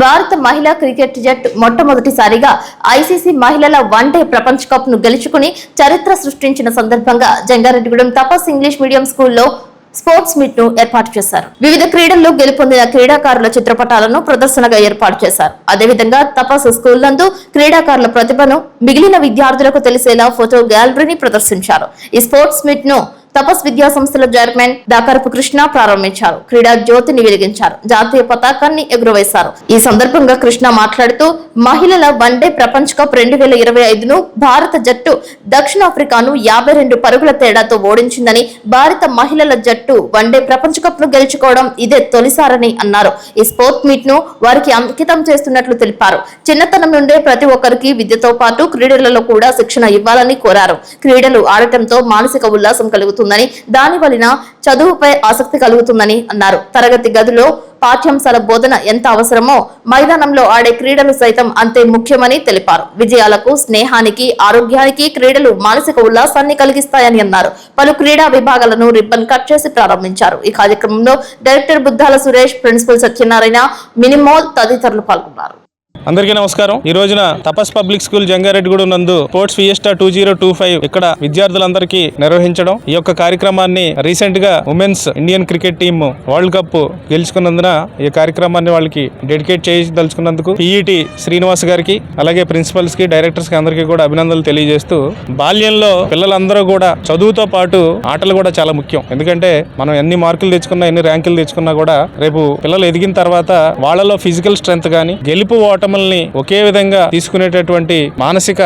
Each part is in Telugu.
భారత మహిళా క్రికెట్ జట్టు మొట్టమొదటిసారిగా ఐసీసీ మహిళల వన్డే ప్రపంచ కప్ను గెలుచుకుని చరిత్ర సృష్టించిన సందర్భంగా జంగారెడ్డిగూడెం తపస్ ఇంగ్లీష్ మీడియం స్కూల్లో స్పోర్ట్స్ మీట్ను ఏర్పాటు చేశారు. వివిధ క్రీడల్లో గెలుపొందిన క్రీడాకారుల చిత్రపటాలను ప్రదర్శనగా ఏర్పాటు చేశారు. అదేవిధంగా తపస్ స్కూల్ నందు క్రీడాకారుల ప్రతిభను మిగిలిన విద్యార్థులకు తెలిసేలా ఫోటో గ్యాలరీని ప్రదర్శించారు. ఈ స్పోర్ట్స్ మీట్ను తపస్ విద్యా సంస్థల చైర్మన్ దాకరపు కృష్ణ ప్రారంభించారు. క్రీడా జ్యోతిని వెలిగించారు. జాతీయ పతాకాన్ని ఎగురవేశారు. ఈ సందర్భంగా కృష్ణ మాట్లాడుతూ మహిళల వన్డే ప్రపంచ కప్ రెండు వేల ఇరవై ఐదును భారత జట్టు దక్షిణాఫ్రికాను యాభై రెండు పరుగుల తేడాతో ఓడించిందని భారత మహిళల జట్టు వన్డే ప్రపంచ కప్ను గెలుచుకోవడం ఇదే తొలిసారని అన్నారు. ఈ స్పోర్ట్ మీట్ను వారికి అంకితం చేస్తున్నట్లు తెలిపారు. చిన్నతనం నుండే ప్రతి ఒక్కరికి విద్యతో పాటు క్రీడలలో కూడా శిక్షణ ఇవ్వాలని కోరారు. క్రీడలు ఆడటంతో మానసిక ఉల్లాసం పెరుగుతుందని దాని వలన చదువుపై ఆసక్తి కలుగుతుందని అన్నారు. తరగతి గదిలో పాఠ్యాంశాల బోధన ఎంత అవసరమో మైదానంలో ఆడే క్రీడలు సైతం అంతే ముఖ్యమని తెలిపారు. విజయాలకు స్నేహానికి ఆరోగ్యానికి క్రీడలు మానసిక ఉల్లాసాన్ని కలిగిస్తాయని అన్నారు. పలు క్రీడా విభాగాలను రిబ్బన్ కట్ చేసి ప్రారంభించారు. ఈ కార్యక్రమంలో డైరెక్టర్ బుద్ధాల సురేష్ ప్రిన్సిపల్ సత్యనారాయణ మినిమోల్ తదితరులు పాల్గొన్నారు. అందరికీ నమస్కారం. ఈ రోజున తపస్ పబ్లిక్ స్కూల్ జంగారెడ్డిగూడెం నందు sports fiesta two zero two five ఇక్కడ విద్యార్థులందరికీ నిర్వహించడం. ఈ యొక్క కార్యక్రమాన్ని రీసెంట్గా women's Indian cricket team world cup గెలుచుకున్నందున ఈ కార్యక్రమాన్ని వాళ్ళకి డెడికేట్ చేయదలుచుకున్నందుకు పిఈటి శ్రీనివాస్ గారికి అలాగే ప్రిన్సిపల్స్కి డైరెక్టర్స్కి అందరికీ కూడా అభినందనలు తెలియజేస్తూ బాల్యంలో పిల్లలందరూ కూడా చదువుతో పాటు ఆటలు కూడా చాలా ముఖ్యం. ఎందుకంటే మనం ఎన్ని మార్కులు తెచ్చుకున్నా ఎన్ని ర్యాంకులు తెచ్చుకున్నా కూడా రేపు పిల్లలు ఎదిగిన తర్వాత వాళ్ళలో ఫిజికల్ స్ట్రెంత్ కానీ గెలుపు మమ్మల్ని ఒకే విధంగా తీసుకునేటటువంటి మానసిక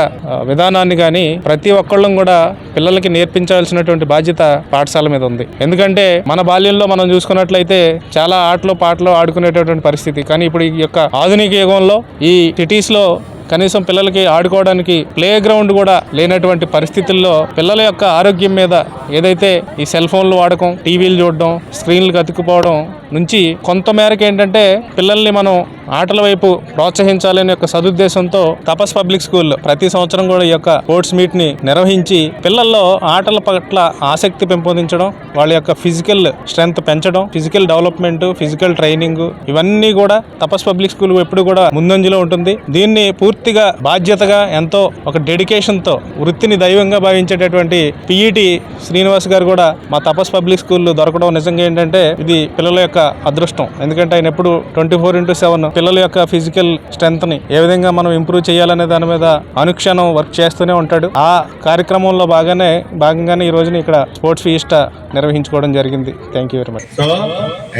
విధానాన్ని గాని ప్రతి ఒక్కళ్ళం కూడా పిల్లలకి నేర్పించాల్సినటువంటి బాధ్యత పాఠశాల మీద ఉంది. ఎందుకంటే మన బాల్యంలో మనం చూసుకున్నట్లయితే చాలా ఆటలు పాటలు ఆడుకునేటటువంటి పరిస్థితి. కానీ ఇప్పుడు ఈ యొక్క ఆధునిక యుగంలో ఈ సిటీస్లో కనీసం పిల్లలకి ఆడుకోవడానికి ప్లే గ్రౌండ్ కూడా లేనటువంటి పరిస్థితుల్లో పిల్లల యొక్క ఆరోగ్యం మీద ఏదైతే ఈ సెల్ ఫోన్లు వాడకం టీవీలు చూడడం స్క్రీన్లు అతుక్కుపోవడం నుంచి కొంతమేరకు ఏంటంటే పిల్లల్ని మనం ఆటల వైపు ప్రోత్సహించాలనే యొక్క సదుద్దేశంతో తపస్ పబ్లిక్ స్కూల్ ప్రతి సంవత్సరం కూడా ఈ యొక్క స్పోర్ట్స్ మీట్ని నిర్వహించి పిల్లల్లో ఆటల పట్ల ఆసక్తి పెంపొందించడం వాళ్ళ యొక్క ఫిజికల్ స్ట్రెంగ్త్ పెంచడం ఫిజికల్ డెవలప్మెంట్ ఫిజికల్ ట్రైనింగ్ ఇవన్నీ కూడా తపస్ పబ్లిక్ స్కూల్ ఎప్పుడు కూడా ముందంజలో ఉంటుంది. దీన్ని పూర్తిగా బాధ్యతగా ఎంతో ఒక డెడికేషన్తో వృత్తిని దైవంగా భావించేటటువంటి పిఈటి శ్రీనివాస్ గారు కూడా మా తపస్ పబ్లిక్ స్కూల్ దొరకడం నిజంగా ఏంటంటే ఇది పిల్లల యొక్క అదృష్టం. ఎందుకంటే ఆయన ఎప్పుడు ట్వంటీ ఫోర్ ఇంటూ సెవెన్ పిల్లల యొక్క ఫిజికల్ స్ట్రెంత్ని ఏ విధంగా మనం ఇంప్రూవ్ చేయాలనే దాని మీద అనుక్షణం వర్క్ చేస్తూనే ఉంటాడు. ఆ కార్యక్రమంలో బాగానే భాగంగానే ఈ రోజున ఇక్కడ స్పోర్ట్స్ ఫీస్ట్ నిర్వహించుకోవడం జరిగింది. Thank you very much so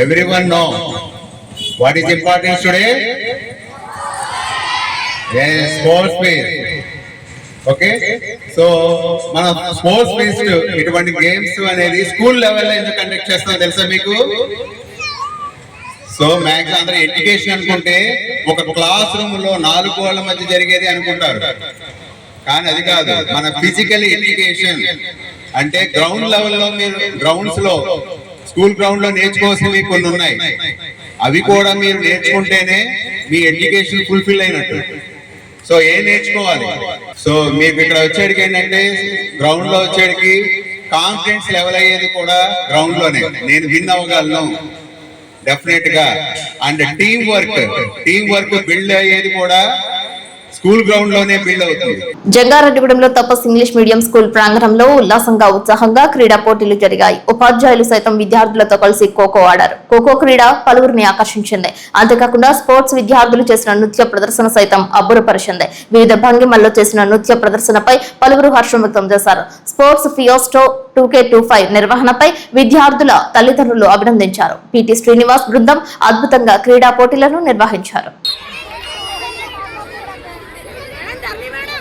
everyone know what is importance today Yes, sports okay so మన స్పోర్ట్స్ బేస్డ్ ఇటువంటి గేమ్స్ అనేది స్కూల్ లెవెల్లో ఎందుకు కండక్ట్ చేస్తాం తెలుసా మీకు? సో మ్యాక్సిమం అందరూ ఎడ్యుకేషన్ అనుకుంటే ఒక క్లాస్ రూమ్లో నాలుగు వాళ్ళ మధ్య జరిగేది అనుకుంటారు. కానీ అది కాదు మన ఫిజికల్ ఎడ్యుకేషన్ అంటే గ్రౌండ్ లెవెల్లో మీరు గ్రౌండ్స్లో స్కూల్ గ్రౌండ్లో నేర్చుకోవాల్సినవి కొన్ని ఉన్నాయి. అవి కూడా మీరు నేర్చుకుంటేనే మీ ఎడ్యుకేషన్ ఫుల్ఫిల్ అయినట్టు. సో ఏం నేర్చుకోవాలి? సో మీకు ఇక్కడ వచ్చేటికి ఏంటంటే గ్రౌండ్లో వచ్చేటికి కాన్ఫిడెన్స్ లెవెల్ అయ్యేది కూడా గ్రౌండ్లోనే. నేను విన్ అవ్వగలను డెఫినెట్గా. And team work team work build అయ్యేది కూడా స్కూల్ గ్రౌండ్లోనే బిల్డ్ అవుతుంది. జంగారెడ్డిగూడెంలో తపస్ ఇంగ్లీష్ మీడియం స్కూల్ ప్రాంగణంలో ఉల్లాసంగా ఉత్సాహంగా క్రీడా పోటీలు జరిగాయి. ఉపాధ్యాయులు సైతం విద్యార్థులతో కలిసి ఖోఖో ఆడారు. ఖోఖో క్రీడ పలువురిని ఆకర్షించింది. అంతేకాకుండా స్పోర్ట్స్ విద్యార్థులు చేసిన నృత్య ప్రదర్శన సైతం అబ్బురపరిచింది. వివిధ భంగిమల్లో చేసిన నృత్య ప్రదర్శనపై పలువురు హర్షం వ్యక్తం చేశారు. Sports fiesta two K two five నిర్వహణపై విద్యార్థుల తల్లిదండ్రులు అభినందించారు. పిటి శ్రీనివాస్ బృందం అద్భుతంగా క్రీడా పోటీలను నిర్వహించారు. arriba